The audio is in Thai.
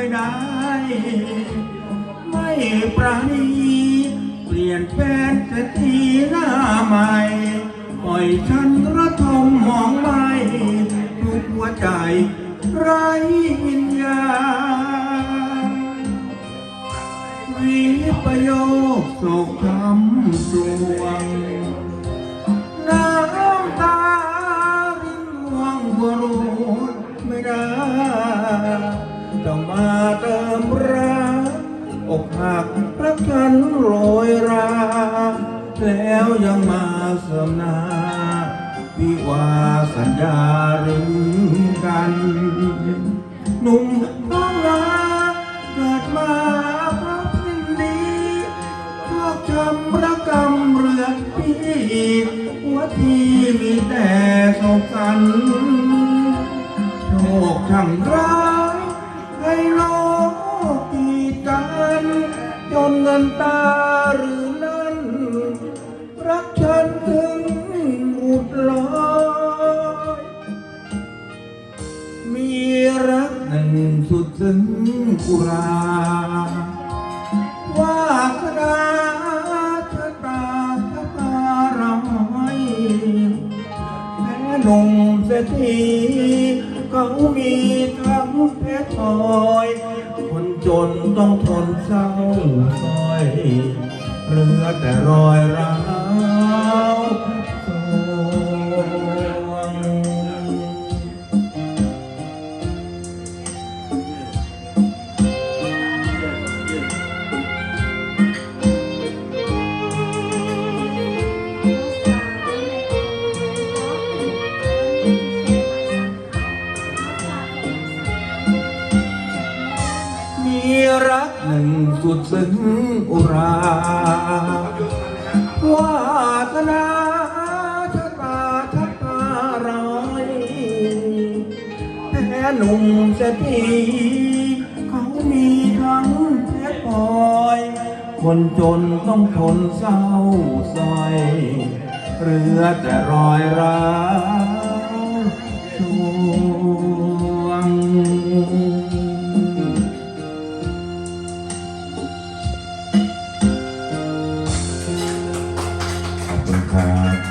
ไม่ได้ ไม่ประณีเปลี่ยนแปลงแทีหน้าใหม่ ปล่อยฉันระทมมองไม่ทุกหัวใจไร้วิญยาณวิปโยคโศกคำตัว ต้องมาเติมรักอกหักรักฉันโรยรา แล้วยังมาเสริมนาวิวาสัญญาหรือกันหนุ่มบ้างลาเกิดมาเพราะสิ้นดีพวกจำระกรรมเรือนพี่หัวที่มีแต่โศกสันโชคช่างร้าย โลกกีดกันจนเงินตาหรือนั้น รักฉันถึงหมุดลอยมีรักหนึ่งสุดซึ้งกุราว่าคณาชะตาชะตาราให้แม่หนุ่มเศรษฐี เขามีทั้งเพชรพลอย คนจนต้องทนเศร้าซอย เหลือแต่รอยร้าว รักหนึ่งสุดซึ้งอุรา วาสนาชะตาชักตาร้ายแพ้หนุ่มเศรษฐีเขามีทั้งเพชรพลอย คนจนต้องทนเศร้าซอยเหลือแต่รอยร้าว Uh,